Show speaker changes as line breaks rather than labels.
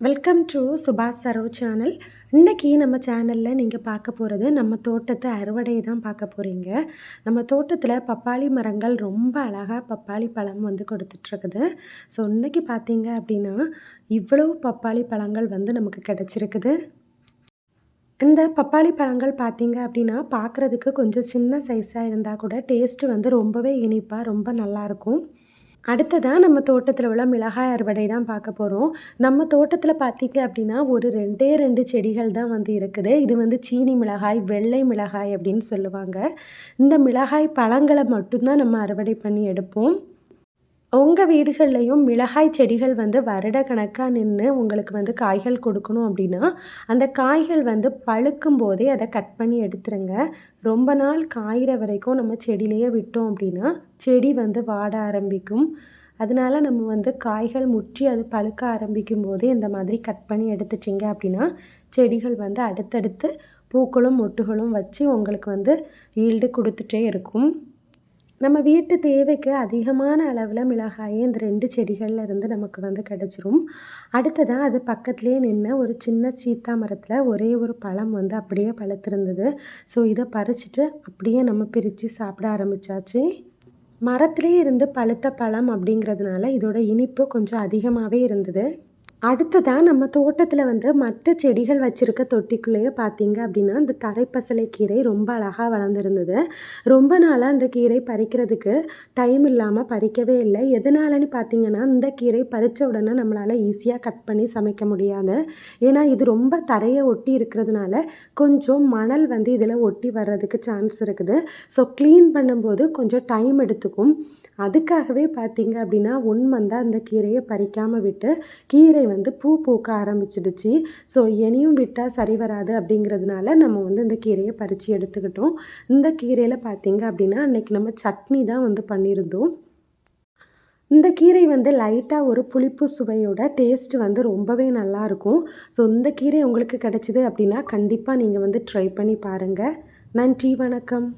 Welcome to Subash Saro channel இன்றைக்கி நம்ம சேனலில் நீங்கள் பார்க்க போகிறது நம்ம தோட்டத்தை அறுவடையை தான் பார்க்க போகிறீங்க நம்ம தோட்டத்தில் பப்பாளி மரங்கள் ரொம்ப அழகாக பப்பாளி பழம் வந்து கொடுத்துட்ருக்குது. ஸோ இன்றைக்கி பார்த்தீங்க அப்படின்னா இவ்வளோ பப்பாளி பழங்கள் வந்து நமக்கு கிடச்சிருக்குது. இந்த பப்பாளி பழங்கள் பார்த்தீங்க அப்படின்னா பார்க்குறதுக்கு கொஞ்சம் சின்ன சைஸாக இருந்தால் கூட டேஸ்ட்டு வந்து ரொம்பவே இனிப்பாக ரொம்ப நல்லாயிருக்கும் அடுத்ததாக நம்ம தோட்டத்தில் உள்ள மிளகாய் அறுவடை தான் பார்க்க போகிறோம் நம்ம தோட்டத்தில் பார்த்தீங்க அப்படின்னா ஒரு ரெண்டே ரெண்டு செடிகள் தான் வந்து இருக்குது. இது வந்து சீனி மிளகாய் வெள்ளை மிளகாய் அப்படின்னு சொல்லுவாங்க. இந்த மிளகாய் பழங்களை மட்டும்தான் நம்ம அறுவடை பண்ணி எடுப்போம். உங்கள் வீடுகள்லையும் மிளகாய் செடிகள் வந்து வருட கணக்காக நின்று உங்களுக்கு வந்து காய்கள் கொடுக்கணும் அப்படின்னா அந்த காய்கள் வந்து பழுக்கும் போதே அதை கட் பண்ணி எடுத்துருங்க. ரொம்ப நாள் காயிற வரைக்கும் நம்ம செடியிலேயே விட்டோம் அப்படின்னா செடி வந்து வாட ஆரம்பிக்கும். அதனால நம்ம வந்து காய்கள் முற்றி அது பழுக்க ஆரம்பிக்கும் போதே இந்த மாதிரி கட் பண்ணி எடுத்துச்சிங்க அப்படின்னா செடிகள் வந்து அடுத்தடுத்து பூக்களும் மொட்டுகளும் வச்சு உங்களுக்கு வந்து ஈல்டு கொடுத்துட்டே இருக்கும். நம்ம வீட்டு தேவைக்கு அதிகமான அளவில் மிளகாயே இந்த ரெண்டு செடிகளில் இருந்து நமக்கு வந்து கிடச்சிரும். அடுத்ததாக அது பக்கத்துலேயே நின்று ஒரு சின்ன சீத்தா மரத்தில் ஒரே ஒரு பழம் வந்து அப்படியே பழுத்திருந்தது. ஸோ இதை பறிச்சுட்டு அப்படியே நம்ம பிரித்து சாப்பிட ஆரம்பித்தாச்சு மரத்துலேயே இருந்து பழுத்த பழம் அப்படிங்கிறதுனால இதோட இனிப்பு கொஞ்சம் அதிகமாகவே இருந்தது. அடுத்ததாக நம்ம தோட்டத்தில் வந்து மற்ற செடிகள் வச்சுருக்க தொட்டிக்குள்ளேயே பார்த்தீங்க அப்படின்னா இந்த தரைப்பசலை கீரை ரொம்ப அழகாக வளர்ந்துருந்தது. ரொம்ப நாளாக அந்த கீரை பறிக்கிறதுக்கு டைம் இல்லாமல் பறிக்கவே இல்லை. எதனாலன்னு பார்த்தீங்கன்னா இந்த கீரை பறித்த உடனே நம்மளால் ஈஸியாக கட் பண்ணி சமைக்க முடியாது. ஏன்னா இது ரொம்ப தரையை ஒட்டி இருக்கிறதுனால கொஞ்சம் மணல் வந்து இதில் ஒட்டி வர்றதுக்கு சான்ஸ் இருக்குது. ஸோ க்ளீன் பண்ணும்போது கொஞ்சம் டைம் எடுத்துக்கும். அதுக்காகவே பார்த்தீங்க அப்படின்னா ஒன் மந்தாக அந்த கீரையை பறிக்காமல் விட்டு கீரை வந்து பூ பூக்க ஆரம்பிச்சிடுச்சு. ஸோ இனியும் விட்டால் சரி வராது அப்படிங்கிறதுனால நம்ம வந்து இந்த கீரையை பறித்து எடுத்துக்கிட்டோம். இந்த கீரையில் பார்த்தீங்க அப்படின்னா அன்றைக்கி நம்ம சட்னி தான் வந்து பண்ணியிருந்தோம். இந்த கீரை வந்து லைட்டாக ஒரு புளிப்பு சுவையோட டேஸ்ட் வந்து ரொம்பவே நல்லாயிருக்கும் ஸோ இந்த கீரை உங்களுக்கு கிடைச்சிது அப்படின்னா கண்டிப்பாக நீங்கள் வந்து ட்ரை பண்ணி பாருங்கள் நன்றி வணக்கம்.